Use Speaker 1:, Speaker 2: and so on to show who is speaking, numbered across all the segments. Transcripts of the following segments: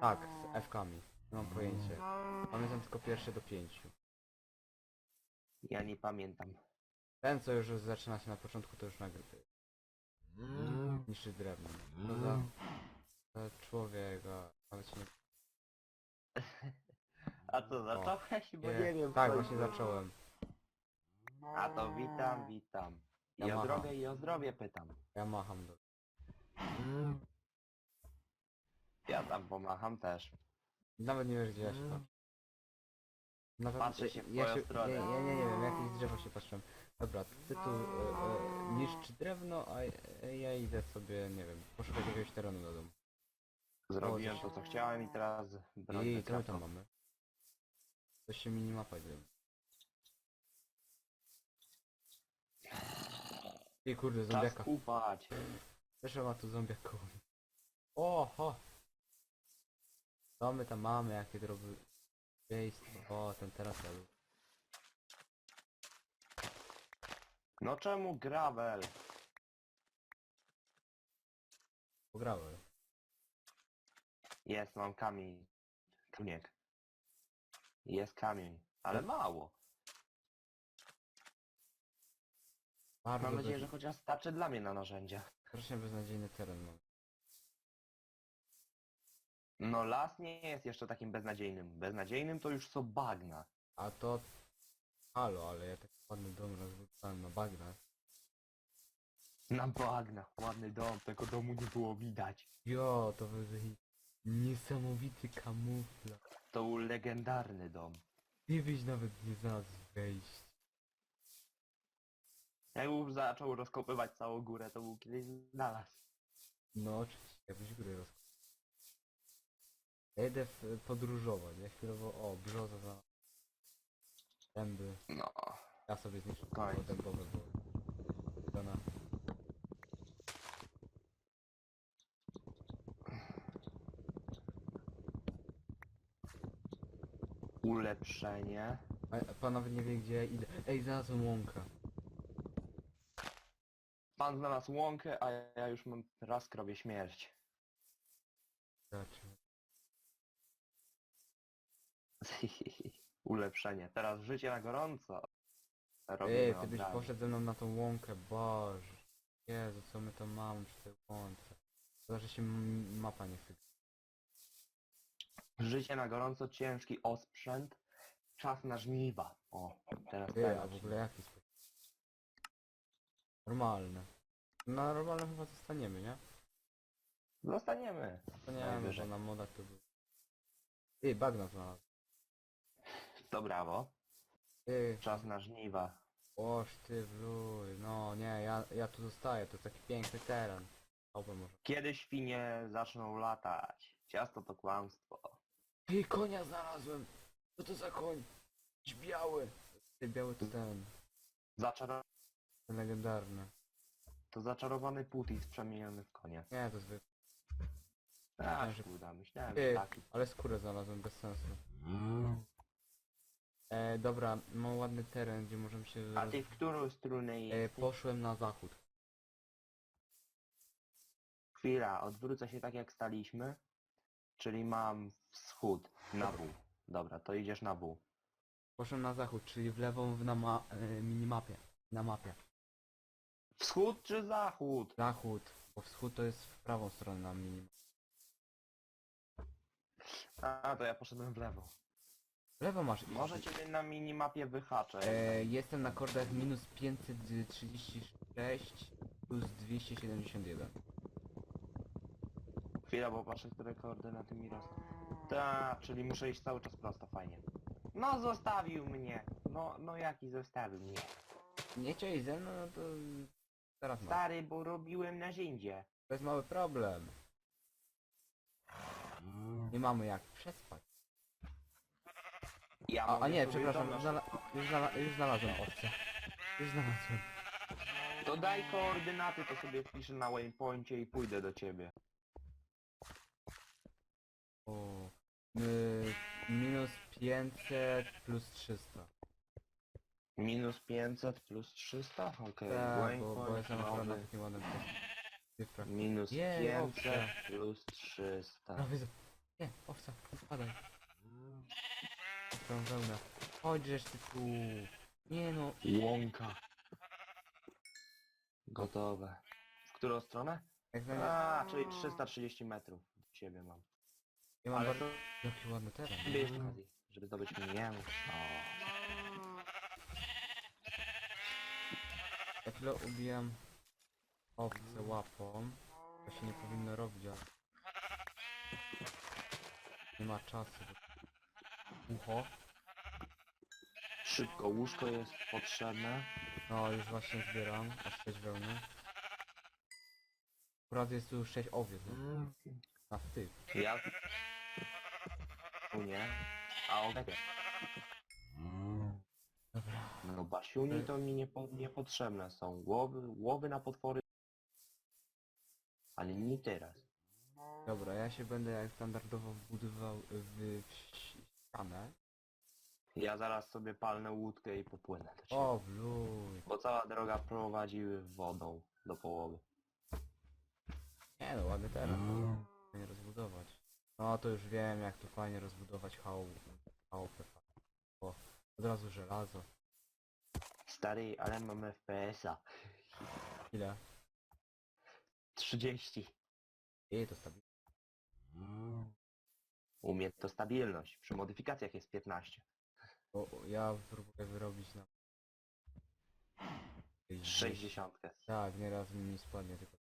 Speaker 1: Tak, z F-kami. Nie mam pojęcia. Pamiętam tylko pierwsze do pięciu.
Speaker 2: Ja nie pamiętam.
Speaker 1: Ten, co już zaczyna się na początku, to już nagrywy. Niszczy drewno. To za, za człowieka. Nawet się nie...
Speaker 2: A co, zacząłeś? Bo nie, wiem.
Speaker 1: Tak,
Speaker 2: co
Speaker 1: właśnie zacząłem.
Speaker 2: A to witam, witam. I
Speaker 1: Ja
Speaker 2: o
Speaker 1: macham.
Speaker 2: drogę i o zdrowie pytam.
Speaker 1: Ja macham do...
Speaker 2: Ja tam pomacham też.
Speaker 1: Nawet nie wiesz gdzie ja się patrzę. Nawet,
Speaker 2: Patrzę się w
Speaker 1: ja
Speaker 2: twoją stronę.
Speaker 1: Ja, ja nie, nie wiem, jakieś drzewo się patrzyłem. Dobra, ty tu e, e, niszczy drewno, a ja idę sobie, nie wiem, poszukać jakiegoś terenu do domu.
Speaker 2: Zrobiłem to co chciałem i teraz broń
Speaker 1: I co my tam mamy? Coś się minimapa dzieje. I kurde,
Speaker 2: Czas
Speaker 1: zombiaka.
Speaker 2: kupać.
Speaker 1: Też ma tu zombiaką. Oho! Co my tam mamy, jakie drobieństwo. O, ten teraz ja lubię.
Speaker 2: No czemu gravel?
Speaker 1: Pograłem.
Speaker 2: Jest, mam kamień. Kamieniek. Jest kamień, ale mało.
Speaker 1: Bardzo
Speaker 2: Mam nadzieję, że chociaż starczy dla mnie na narzędzia.
Speaker 1: Strasznie beznadziejny teren mam.
Speaker 2: No las nie jest jeszcze takim beznadziejnym. Beznadziejnym to już są bagna.
Speaker 1: A to... Halo, ale ja tak ładny dom rozrzucałem na bagnach.
Speaker 2: Na bagnach, ładny dom, tego domu nie było widać.
Speaker 1: Jo, to był niesamowity kamuflaż.
Speaker 2: To był legendarny dom.
Speaker 1: Ty byś nawet nie znalazł wejść.
Speaker 2: Jakbym zaczął rozkopywać całą górę, to był kiedyś znalazł.
Speaker 1: No oczywiście, jakbyś góry roz... Ja Jedę w, podróżować, nie? Chwilowo, o, brzoza za... Dęby.
Speaker 2: No.
Speaker 1: Ja sobie zniszczę
Speaker 2: Koń.
Speaker 1: to dębowe, bo... Dana.
Speaker 2: Ulepszenie.
Speaker 1: A, pan nawet nie wie gdzie ja idę. Ej, znalazłem łąkę.
Speaker 2: Pan znalazł łąkę, a ja już mam raz krowie śmierć.
Speaker 1: Zobaczymy.
Speaker 2: Ulepszenie. Teraz życie na gorąco. Robimy
Speaker 1: Ej, ty byś poszedł ze mną na tą łąkę, boże. Jezu, co my to mamy przy tej łące. To, że się m- mapa nie chce.
Speaker 2: Życie na gorąco, ciężki osprzęt. Czas na żniwa. O, teraz ten
Speaker 1: a w ogóle jaki sposób? Normalne. Na normalne chyba zostaniemy, nie?
Speaker 2: Zostaniemy.
Speaker 1: Zostaniemy,
Speaker 2: Najwyżej.
Speaker 1: bo na modach to był... Ty, bagna znalazł.
Speaker 2: To brawo.
Speaker 1: Ty,
Speaker 2: Czas na żniwa.
Speaker 1: oż ty wluj. No nie, ja, ja tu zostaję, to jest taki piękny teren. Oby może.
Speaker 2: Kiedy świnie zaczną latać? Ciasto to kłamstwo.
Speaker 1: Ty, konia znalazłem! Co to za koń? Jakiś biały. Ty, biały to ten.
Speaker 2: Zaczar...
Speaker 1: Ten legendarny.
Speaker 2: To zaczarowany putis przemieniony w konia.
Speaker 1: Nie, to zwykły.
Speaker 2: A,
Speaker 1: że-
Speaker 2: szkoda, myślałem,
Speaker 1: Ty,
Speaker 2: że taki.
Speaker 1: ale skórę znalazłem bez sensu. E, dobra, mam ładny teren, gdzie możemy się...
Speaker 2: A
Speaker 1: roz-
Speaker 2: ty w którą stronę
Speaker 1: E, poszłem na zachód.
Speaker 2: Chwila, odwrócę się tak jak staliśmy. Czyli mam wschód na W. Dobra, to idziesz na W.
Speaker 1: Poszłem na zachód, czyli w lewą w na ma e, minimapie. Na mapie.
Speaker 2: Wschód czy zachód?
Speaker 1: Zachód, bo wschód to jest w prawą stronę na minimapie.
Speaker 2: A, to ja poszedłem w lewo.
Speaker 1: Lewo masz iść.
Speaker 2: Może ciebie na minimapie wyhaczę.
Speaker 1: E, jestem na kordach minus 536 plus 271.
Speaker 2: Chwila, bo patrzę, które koordynaty mi rosną. Ta, czyli muszę iść cały czas prosto, fajnie. No zostawił mnie. No, no jaki zostawił mnie?
Speaker 1: Nie chciałeś ze mną, no to teraz.
Speaker 2: Stary, bo robiłem na ziędzie.
Speaker 1: To jest mały problem. Nie mamy jak przespać.
Speaker 2: Ja
Speaker 1: A, a
Speaker 2: mogę
Speaker 1: nie,
Speaker 2: sobie
Speaker 1: przepraszam, znala już, znala już znalazłem owce. Już znalazłem.
Speaker 2: To daj koordynaty, to sobie wpiszę na waypoincie i pójdę do ciebie.
Speaker 1: O, y, minus 500 plus 300.
Speaker 2: Minus 500 plus 300? Okej,
Speaker 1: Tak, bo, bo
Speaker 2: waypoint
Speaker 1: jestem akurat na
Speaker 2: nowy.
Speaker 1: takim ładnym cyfrach.
Speaker 2: Minus
Speaker 1: Jej,
Speaker 2: 500
Speaker 1: owce.
Speaker 2: plus 300.
Speaker 1: Prawie z... Nie, owce. Padaj. Tą wełnę. Chodź, żeś ty tu. Nie no.
Speaker 2: Łąka. Gotowe. W którą stronę?
Speaker 1: Jak mnie...
Speaker 2: A, czyli 330 metrów do ciebie mam.
Speaker 1: Ja mam
Speaker 2: ale
Speaker 1: bardzo... Jaki ładny teren.
Speaker 2: Jeszcze okazji, żeby zdobyć mięso.
Speaker 1: Ja tyle ubijam owce łapą. To się nie powinno robić, ale... Nie ma czasu. Ucho.
Speaker 2: Szybko, łóżko jest potrzebne.
Speaker 1: No, już właśnie zbieram. Aż 6 wełny. Akurat jest tu już 6 owiec. no. Na styk.
Speaker 2: Ja... Tu nie. A okej.
Speaker 1: Dobra.
Speaker 2: No basiuni to mi niepo, niepotrzebne są. Łowy, łowy na potwory. Ale nie teraz.
Speaker 1: Dobra, ja się będę jak standardowo wbudował w w ścianę.
Speaker 2: Ja zaraz sobie palnę łódkę i popłynę do ciebie.
Speaker 1: O, bluj.
Speaker 2: Bo cała droga prowadzi wodą do połowy.
Speaker 1: Nie no, ładny teren. Nie rozbudować. No to już wiem jak tu fajnie rozbudować chałupę. chałupę. O, od razu żelazo.
Speaker 2: Stary, ale mam FPS-a.
Speaker 1: Ile?
Speaker 2: 30.
Speaker 1: Jej to stabilne.
Speaker 2: U mnie to stabilność. Przy modyfikacjach jest 15.
Speaker 1: Bo ja próbuję wyrobić na...
Speaker 2: 60.
Speaker 1: Tak, nieraz mi nie spadnie tylko.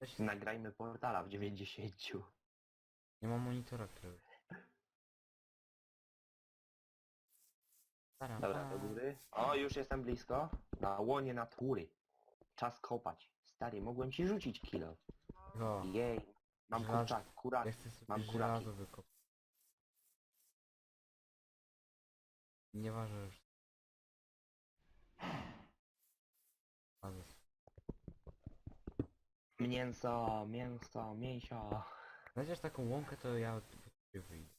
Speaker 1: Coś...
Speaker 2: Nagrajmy portala w 90.
Speaker 1: Nie mam monitora, który... Taram,
Speaker 2: Dobra, do góry. O, już jestem blisko. Na łonie natury. Czas kopać. Stary, mogłem ci rzucić kilo.
Speaker 1: O,
Speaker 2: Jej. Mam
Speaker 1: Żelazo.
Speaker 2: kurczak, kurak.
Speaker 1: ja chcę sobie
Speaker 2: mam kuraki.
Speaker 1: żelazo wykopać. Nieważne już. Ale
Speaker 2: Mięso, mięso, mięsio.
Speaker 1: Znajdziesz taką łąkę, to ja po ciebie wyjdę.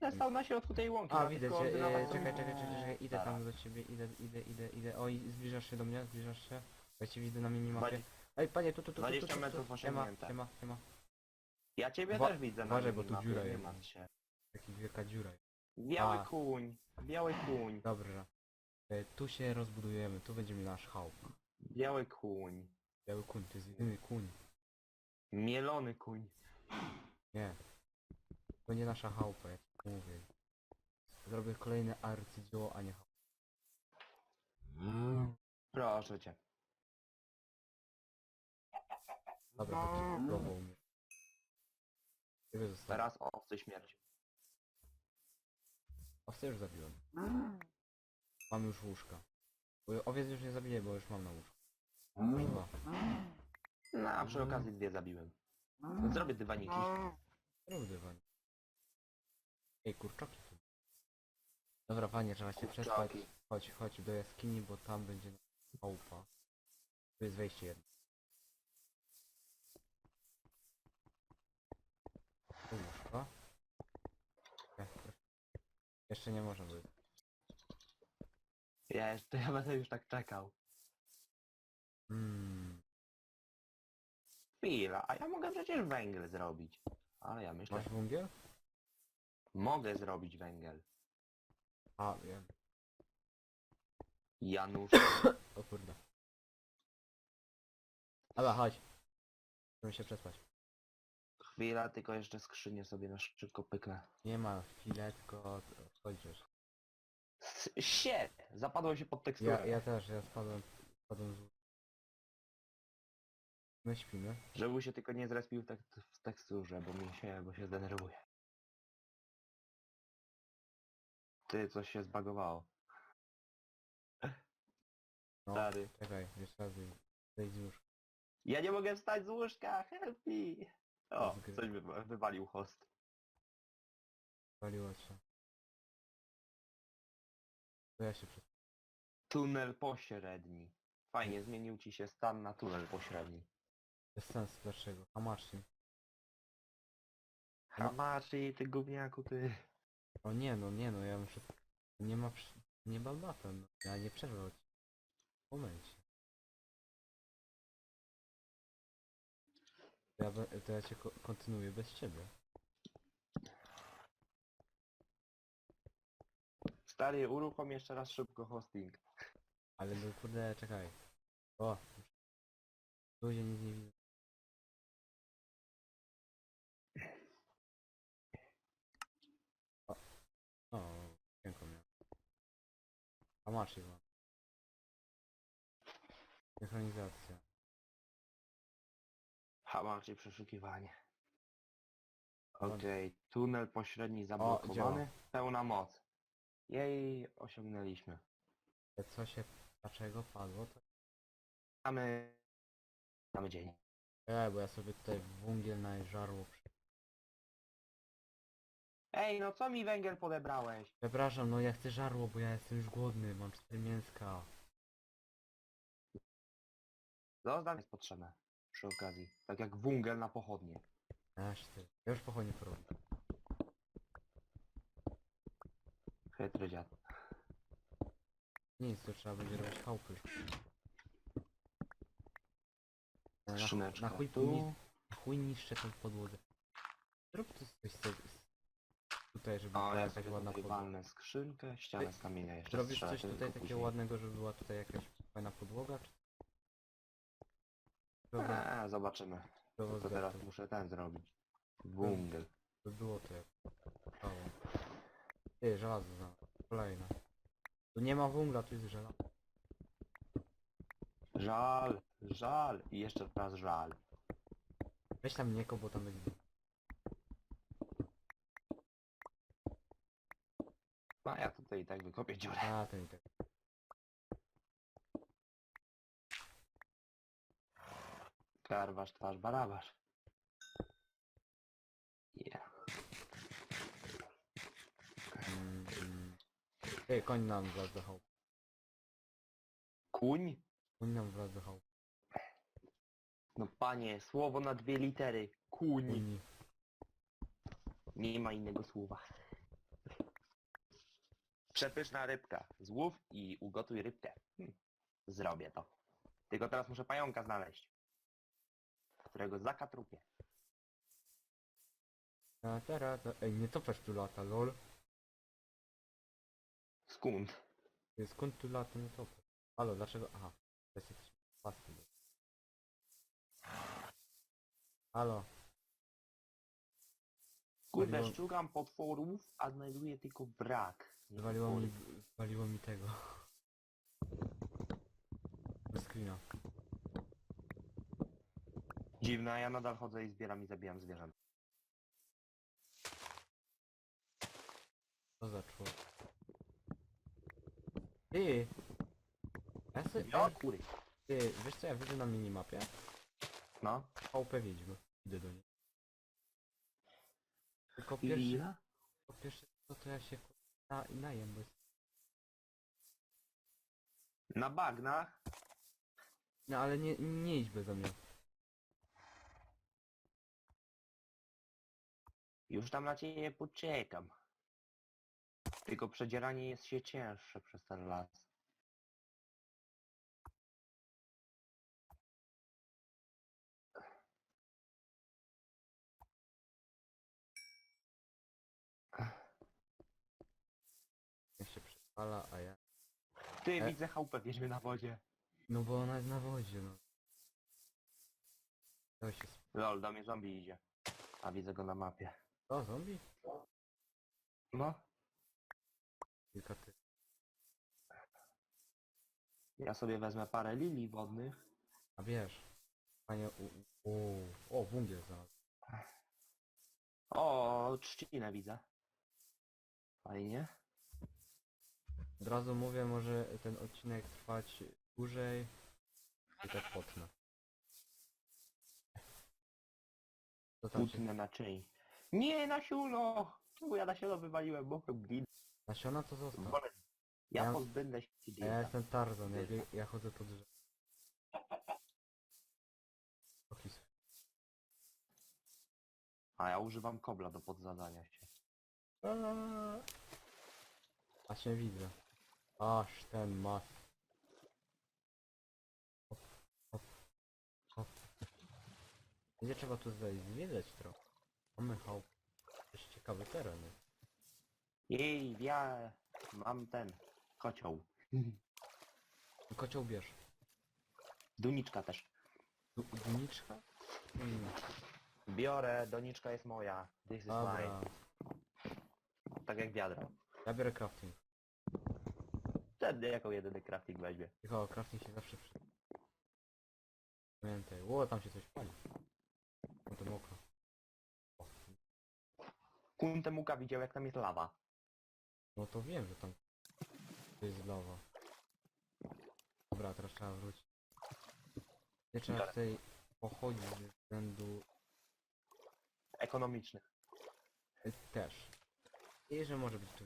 Speaker 2: Ja stał na środku tej łąki.
Speaker 1: A,
Speaker 2: nawet
Speaker 1: widzę cię, e, czekaj, czekaj, czekaj, czekaj, idę tam do ciebie, idę, idę, idę, idę. Oj, zbliżasz się do mnie, zbliżasz się. Ja cię widzę na minimapie. Ej, panie, tu, tu, tu, tu, tu,
Speaker 2: 20
Speaker 1: tu, tu, tu. Siema,
Speaker 2: osiągnięte.
Speaker 1: siema, siema.
Speaker 2: Ja ciebie
Speaker 1: Uwa-
Speaker 2: też widzę na
Speaker 1: uważaj, bo tu
Speaker 2: minimapie,
Speaker 1: dziura
Speaker 2: nie
Speaker 1: jest.
Speaker 2: martw się.
Speaker 1: Taki wielka dziura.
Speaker 2: Biały
Speaker 1: A.
Speaker 2: kuń, biały kuń,
Speaker 1: Dobra. E, Tu się rozbudujemy, tu będzie nasz chałup.
Speaker 2: biały kuń,
Speaker 1: Biały kuń, to jest jedyny kuń.
Speaker 2: mielony kuń.
Speaker 1: Nie. To nie nasza chałupa, jak mówię. Zrobię kolejne arcydzieło, a nie chałupa.
Speaker 2: Proszę cię.
Speaker 1: Dobra, to próbował mnie. Ciebie zostawię.
Speaker 2: Teraz owcy śmierć.
Speaker 1: Owce już zabiłem. Mam już łóżka. Bo owiec już nie zabiję, bo już mam na łóżku. Dwa.
Speaker 2: No, a przy okazji dwie zabiłem. Zrobię dywaniki.
Speaker 1: Rób dywan. Ej, kurczoki tu. Dobra, panie, trzeba się przespać.
Speaker 2: Kurczaki.
Speaker 1: Chodź, chodź do jaskini, bo tam będzie chałupa. Tu jest wejście jedno. Tu łóżko. Nie, Jeszcze nie może być.
Speaker 2: Ja jeszcze, ja będę już tak czekał.
Speaker 1: Hmm.
Speaker 2: Chwila, a ja mogę przecież węgiel zrobić. Ale ja myślę,
Speaker 1: Masz węgiel?
Speaker 2: mogę zrobić węgiel.
Speaker 1: A, wiem.
Speaker 2: Janusz.
Speaker 1: O kurde. Dobra, chodź. Chcemy się przespać.
Speaker 2: Chwila, tylko jeszcze skrzynię sobie na szybko pyknę.
Speaker 1: Nie ma chwilę, tylko chodzisz.
Speaker 2: S- Shit! Zapadło się pod teksturę.
Speaker 1: Ja, ja też, ja spadłem, spadłem z... My śpimy.
Speaker 2: Żeby się tylko nie zrespił w, tek w teksturze, bo mi się, bo się zdenerwuje. Ty, coś się zbagowało.
Speaker 1: No,
Speaker 2: Stary.
Speaker 1: czekaj, jeszcze raz. Zejdź już.
Speaker 2: Ja nie mogę wstać z łóżka, help me! O, coś wy wywalił host.
Speaker 1: Paliło się. To ja się przespałem.
Speaker 2: Tunel pośredni. Fajnie, zmienił ci się stan na tunel pośredni.
Speaker 1: Bez sensu dlaczego. Hamashi.
Speaker 2: Hamachi, ty gówniaku, ty.
Speaker 1: O nie no, nie no, ja muszę... Nie ma... przy- Nie balbatem. No. Ja nie przerwał ci. W ja, be- to ja cię ko- kontynuuję bez ciebie.
Speaker 2: Stary, uruchom jeszcze raz szybko hosting.
Speaker 1: Ale no kurde, czekaj. O! Ludzie nic nie widzą. O! O, piękno miał. A masz chyba. Synchronizacja.
Speaker 2: Hama, czyli przeszukiwanie. Okej, tunel pośredni zablokowany. Pełna moc. Jej, osiągnęliśmy.
Speaker 1: Ale Co się, dlaczego padło? To...
Speaker 2: Mamy... Mamy dzień.
Speaker 1: E, bo ja sobie tutaj węgiel na żarło. przy-
Speaker 2: Ej, no co mi węgiel podebrałeś?
Speaker 1: Przepraszam, no ja chcę żarło, bo ja jestem już głodny, mam cztery mięska.
Speaker 2: Zostaw jest potrzebne. Przy okazji. Tak jak węgiel na pochodnie.
Speaker 1: Aż ty. Ja już pochodnie porobię.
Speaker 2: Chytry dziad.
Speaker 1: Nic, to trzeba będzie robić chałupy. E, Na,
Speaker 2: Skrzyneczka
Speaker 1: na, chuj,
Speaker 2: tu.
Speaker 1: ni- na chuj niszczę tą podłogę. Zrób tu coś z, z, tutaj, żeby była
Speaker 2: ja
Speaker 1: jakaś ładna
Speaker 2: tutaj
Speaker 1: podłoga.
Speaker 2: walnę skrzynkę, ścianę z kamienia jeszcze
Speaker 1: Zrobisz
Speaker 2: strzelę,
Speaker 1: coś
Speaker 2: tylko
Speaker 1: tutaj takiego
Speaker 2: później.
Speaker 1: ładnego, żeby była tutaj jakaś fajna podłoga? Czy... Dobra,
Speaker 2: Eee, zobaczymy.
Speaker 1: dobra,
Speaker 2: To teraz muszę ten zrobić. Węgiel.
Speaker 1: by było to jak stało. Ty, żelazo za kolejne. Tu nie ma węgla, tu jest żelazo.
Speaker 2: Żal, żal i jeszcze raz żal.
Speaker 1: Weź tam nieko, bo tam będzie...
Speaker 2: No a ja tutaj i tak wykopię dziurę.
Speaker 1: A, ten i tak.
Speaker 2: Karwasz, twarz, barabasz. Yeah.
Speaker 1: Mm. Ty, koń nam wlazł do.
Speaker 2: Kuń?
Speaker 1: Koń nam wlazł do.
Speaker 2: No panie, słowo na dwie litery. Kuń. Nie ma innego słowa. Przepyszna rybka. Złów i ugotuj rybkę. Hm. Zrobię to. Tylko teraz muszę pająka znaleźć. Którego zakatrupię.
Speaker 1: A teraz to... Ej, nie topesz tu lata, lol.
Speaker 2: Skąd?
Speaker 1: Ty, Skąd tu lata nie topesz? Halo, dlaczego? Aha. To jest jakiś pasty. Halo.
Speaker 2: Kurde,
Speaker 1: Zwaliło-
Speaker 2: szukam potworów, a znajduję tylko brak. Nie
Speaker 1: Zwaliło mi, zwaliło mi tego. Bez screena.
Speaker 2: Dziwne, a ja nadal chodzę i zbieram i zabijam zwierzęta.
Speaker 1: Co za człowiek? Ty! Ja se,
Speaker 2: Ja kury.
Speaker 1: ty, wiesz co ja widzę na minimapie?
Speaker 2: No.
Speaker 1: VP Wiedźmy. Idę do niej. Tylko pierwszy,
Speaker 2: Lila?
Speaker 1: tylko pierwszy co to ja się na, najem, bo jest...
Speaker 2: Na bagnach?
Speaker 1: No ale nie, nie idź beze mnie.
Speaker 2: Już tam na ciebie poczekam. Tylko przedzieranie jest się cięższe przez ten las.
Speaker 1: Jak się a ja...
Speaker 2: Ty,
Speaker 1: E?
Speaker 2: widzę chałupę wiedźmy na wodzie.
Speaker 1: No bo ona jest na wodzie, no. To się... sp-
Speaker 2: Lol, do mnie zombie idzie. A widzę go na mapie.
Speaker 1: O, zombie?
Speaker 2: No.
Speaker 1: Kilka ty...
Speaker 2: Ja sobie wezmę parę lilii wodnych.
Speaker 1: A wiesz... Panie... U, u, o, węgiel znalazł.
Speaker 2: O, trzcinę widzę. Fajnie.
Speaker 1: Od razu mówię, może ten odcinek trwać dłużej. I tak potnę. Co tam się...
Speaker 2: Na czyń. Nie, na siulo! Czemu ja na siulo wywaliłem, bo glin.
Speaker 1: Nasiona to zostaw.
Speaker 2: Wolę. Ja
Speaker 1: Ja-
Speaker 2: pozbędę się
Speaker 1: A ja jestem Tarzan, ja, bieg- ja chodzę po drzewie.
Speaker 2: A ja używam kobla do podzadania się.
Speaker 1: A się widzę. Aż ten mas. Hop, hop, hop. Będzie trzeba tu tutaj zwiedzać trochę. Mamy chałup. Dość ciekawy teren. jest.
Speaker 2: Jej, ja mam ten kocioł.
Speaker 1: Kocioł bierz.
Speaker 2: Duniczka też.
Speaker 1: Du duniczka? Mm,
Speaker 2: Biorę, doniczka jest moja. This is
Speaker 1: dobra.
Speaker 2: mine. Tak jak wiadro.
Speaker 1: Ja biorę crafting.
Speaker 2: Wtedy jako jedyny crafting weźmie.
Speaker 1: Cicho, crafting się zawsze przy... Pamiętaj. Ło, tam się coś pali. No to mokro. O,
Speaker 2: Kunte Muka widział jak tam jest lawa.
Speaker 1: no to wiem, że tam... To jest lawa. Dobra, teraz trzeba wrócić. Nie trzeba
Speaker 2: Dobra.
Speaker 1: tutaj pochodzić ze względu...
Speaker 2: Ekonomicznych.
Speaker 1: y, też. I że może być tu...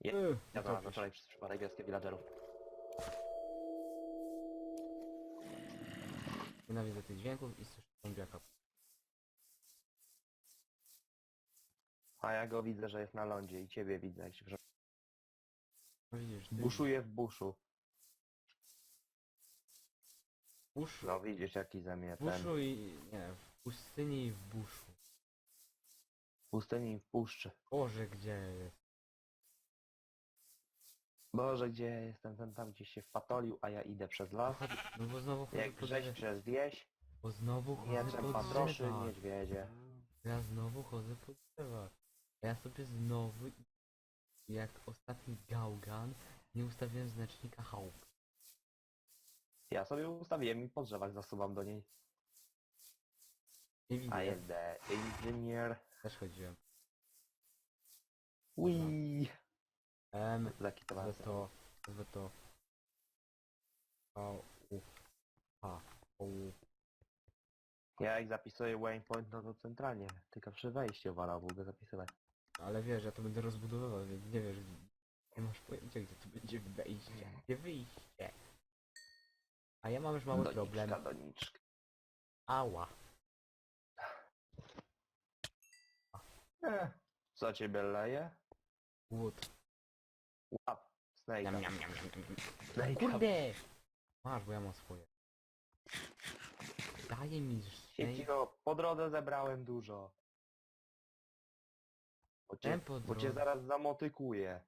Speaker 2: Je-
Speaker 1: Yy,
Speaker 2: Ja
Speaker 1: co
Speaker 2: to na wczoraj przez przypadek wioskę villagerów.
Speaker 1: Nienawidzę tych dźwięków i słyszę zombiaka.
Speaker 2: A ja go widzę, że jest na lądzie i ciebie widzę, jak się prze...
Speaker 1: No widzisz, ty...
Speaker 2: Buszuje w buszu.
Speaker 1: Busz...
Speaker 2: No widzisz jaki mnie
Speaker 1: W
Speaker 2: ten.
Speaker 1: buszu i... nie, w pustyni i w buszu.
Speaker 2: W pustyni i w puszczy.
Speaker 1: Boże, gdzie jest?
Speaker 2: Boże, gdzie ja jestem? Ten tam gdzieś się wpatolił, a ja idę przez las.
Speaker 1: No bo znowu chodzę
Speaker 2: Jak
Speaker 1: po
Speaker 2: grześ przez wieś,
Speaker 1: Bo znowu chodzę
Speaker 2: mieczem
Speaker 1: po
Speaker 2: patroszy,
Speaker 1: drzewach.
Speaker 2: niedźwiedzie.
Speaker 1: Ja znowu chodzę po drzewach. Ja sobie znowu, jak ostatni gałgan, nie ustawiłem znacznika chałup.
Speaker 2: Ja sobie ustawiłem i po drzewach zasuwam do niej.
Speaker 1: Nie widzę,
Speaker 2: A jest the engineer.
Speaker 1: też chodziłem.
Speaker 2: Ui.
Speaker 1: M,
Speaker 2: Zakitowałem
Speaker 1: wezwę to, wezwę to. A, u, a, u.
Speaker 2: Ja jak zapisuję waypoint, no to centralnie. Tylko przy wejściu wolałbym go zapisywać.
Speaker 1: Ale wiesz, ja to będę rozbudowywał, więc nie wiesz, nie masz pojęcia, gdzie tu będzie wejście, gdzie wyjście. A ja mam już mały problem.
Speaker 2: Doniczka, doniczka.
Speaker 1: Ała.
Speaker 2: Eh, Co ciebie leje?
Speaker 1: Łód.
Speaker 2: Łap. Snake.
Speaker 1: Niam, niam, niam, niam, niam.
Speaker 2: Snake.
Speaker 1: Kurde! Masz, bo ja mam swoje. Daje mi
Speaker 2: Się
Speaker 1: snake.
Speaker 2: cicho, po drodze zebrałem dużo. Bo cię, bo cię zaraz zamotykuję.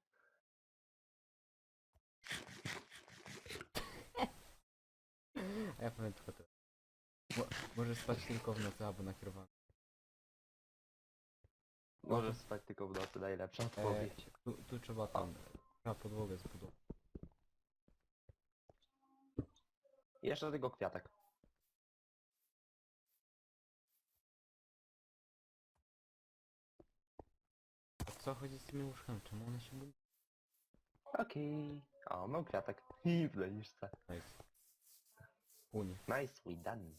Speaker 1: A ja powiem tylko to. Mo możesz spać tylko w nocy albo nakierowany.
Speaker 2: Możesz spać tylko w nocy, najlepsza odpowiedź.
Speaker 1: Tu, tu trzeba tam, trzeba podłogę zbudować.
Speaker 2: Jeszcze tylko kwiatek.
Speaker 1: Co chodzi z tymi łóżkami? Czemu one się budują?
Speaker 2: Okej. O, mam kwiatek. I w zaliczce.
Speaker 1: Nice. Uni.
Speaker 2: Nice, we done.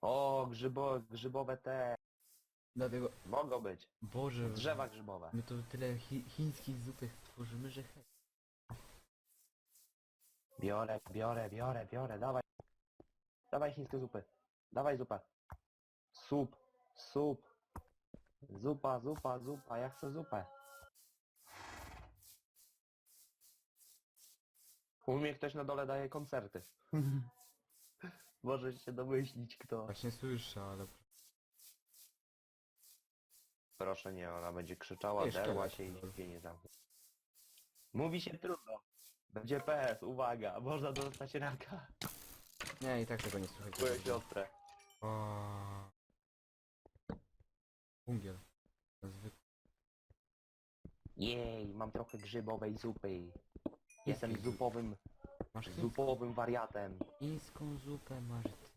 Speaker 2: O, grzybo, grzybowe te.
Speaker 1: Dlatego,
Speaker 2: Mogą być.
Speaker 1: Boże,
Speaker 2: Drzewa grzybowe.
Speaker 1: my to tyle chi chińskich zupek tworzymy, że he...
Speaker 2: Biorę, biorę, biorę, biorę, dawaj. Dawaj chińskie zupy. Dawaj zupę. Sup, sup. Zupa, zupa, zupa, ja chcę zupę. U mnie ktoś na dole daje koncerty. Możesz się domyślić kto.
Speaker 1: Właśnie słyszę, ale...
Speaker 2: Proszę nie, ona będzie krzyczała,
Speaker 1: Jeszcze
Speaker 2: derła
Speaker 1: raz,
Speaker 2: się i
Speaker 1: lol.
Speaker 2: nikt jej nie zamknie. Mówi się trudno. Będzie PS, uwaga, można dostać raka.
Speaker 1: Nie, i tak tego nie słychać.
Speaker 2: Siostrę.
Speaker 1: O. Bungiel. Zwykły.
Speaker 2: Jej, mam trochę grzybowej zupy. Jestem zupowym,
Speaker 1: Masz
Speaker 2: zupowym wariatem.
Speaker 1: chińską zupę, masz... ty-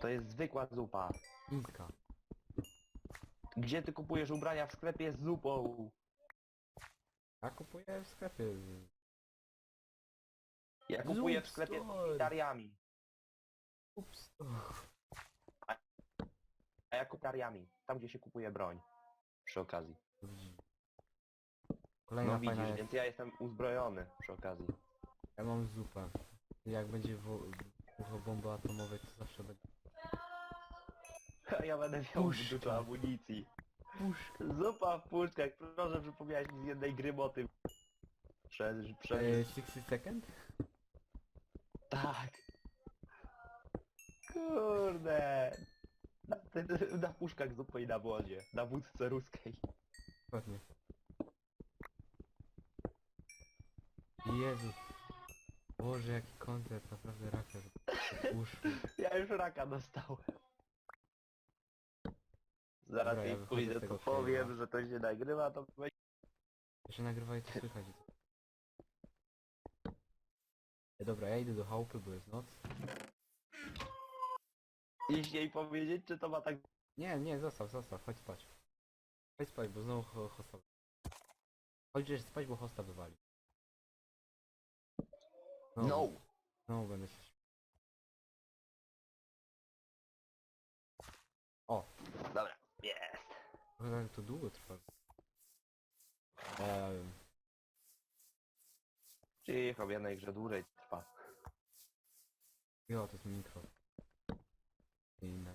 Speaker 2: To jest zwykła zupa.
Speaker 1: Chińska.
Speaker 2: Gdzie ty kupujesz ubrania w sklepie z zupą?
Speaker 1: Ja kupuję w sklepie.
Speaker 2: Ja kupuję w
Speaker 1: Zup
Speaker 2: sklepie z gitariami.
Speaker 1: Ups.
Speaker 2: A ja kupiariami. Tam gdzie się kupuje broń. Przy okazji.
Speaker 1: Kolejna
Speaker 2: No
Speaker 1: fajna
Speaker 2: widzisz,
Speaker 1: jest.
Speaker 2: więc ja jestem uzbrojony przy okazji.
Speaker 1: Ja mam zupę. Jak będzie wo- ucho bomby atomowej, to zawsze będzie.
Speaker 2: A ja będę miał
Speaker 1: Puszka.
Speaker 2: dużo amunicji.
Speaker 1: Puszka.
Speaker 2: Zupa w puszkach, proszę przypomniałeś mi z jednej gry o tym. Przez, przez...
Speaker 1: Eee, 60 second?
Speaker 2: Tak. Kurde. Na, na puszkach zupy i na wodzie. Na wódce ruskiej.
Speaker 1: Dokładnie. Jezu. Boże, jaki koncert, naprawdę raker. Uszły.
Speaker 2: Ja już raka dostałem. Zaraz
Speaker 1: Dobra, ja
Speaker 2: jej
Speaker 1: wychodzę z
Speaker 2: pójdę,
Speaker 1: tego
Speaker 2: to powiem,
Speaker 1: cave'a.
Speaker 2: że to się nagrywa, to będzie...
Speaker 1: Jeszcze nagrywaj to słychać. Dobra, ja idę do chałupy, bo jest noc.
Speaker 2: Iść jej powiedzieć, czy to ma tak...
Speaker 1: Nie, nie, zostaw, zostaw, chodź spać. Chodź spać, bo znowu ho hosta... Chodź spać, bo hosta wywali.
Speaker 2: No!
Speaker 1: Znowu będę się... śmiał. O,
Speaker 2: Dobra, jest.
Speaker 1: ale to długo trwa. Ehm,
Speaker 2: Cicho, w jednej grze dłużej trwa.
Speaker 1: jo, to jest mikro. Nie inne.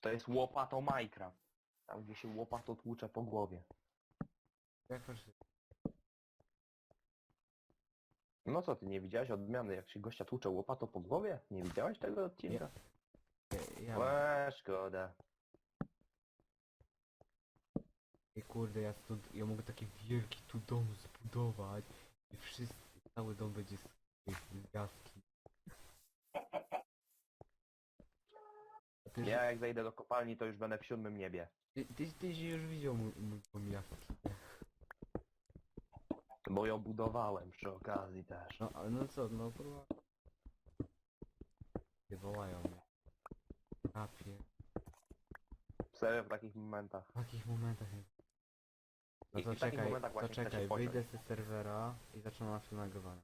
Speaker 2: To jest łopato Minecraft. Tam gdzie się łopato tłucze po głowie.
Speaker 1: Jak masz...
Speaker 2: No co, ty nie widziałeś odmiany, jak się gościa tłucze łopato po głowie? Nie widziałeś tego odcinka?
Speaker 1: Ja,
Speaker 2: Łe, szkoda.
Speaker 1: Kurde, ja stąd, ja mogę taki wielki tu dom zbudować i wszyscy, cały dom będzie z, z
Speaker 2: Ja jak zejdę do kopalni, to już będę w siódmym niebie.
Speaker 1: ty, ty, tyś już widział mój, mój jaskinię.
Speaker 2: Bo ją budowałem przy okazji też.
Speaker 1: No, ale no co, no kurwa. Nie wołają mnie. Kapie.
Speaker 2: Serio w takich momentach.
Speaker 1: W takich momentach jest. No
Speaker 2: I-
Speaker 1: to
Speaker 2: i w takich
Speaker 1: czekaj,
Speaker 2: momentach
Speaker 1: to
Speaker 2: właśnie
Speaker 1: czekaj,
Speaker 2: pociąć.
Speaker 1: wyjdę z serwera i zaczynam na chwilę nagrywanie.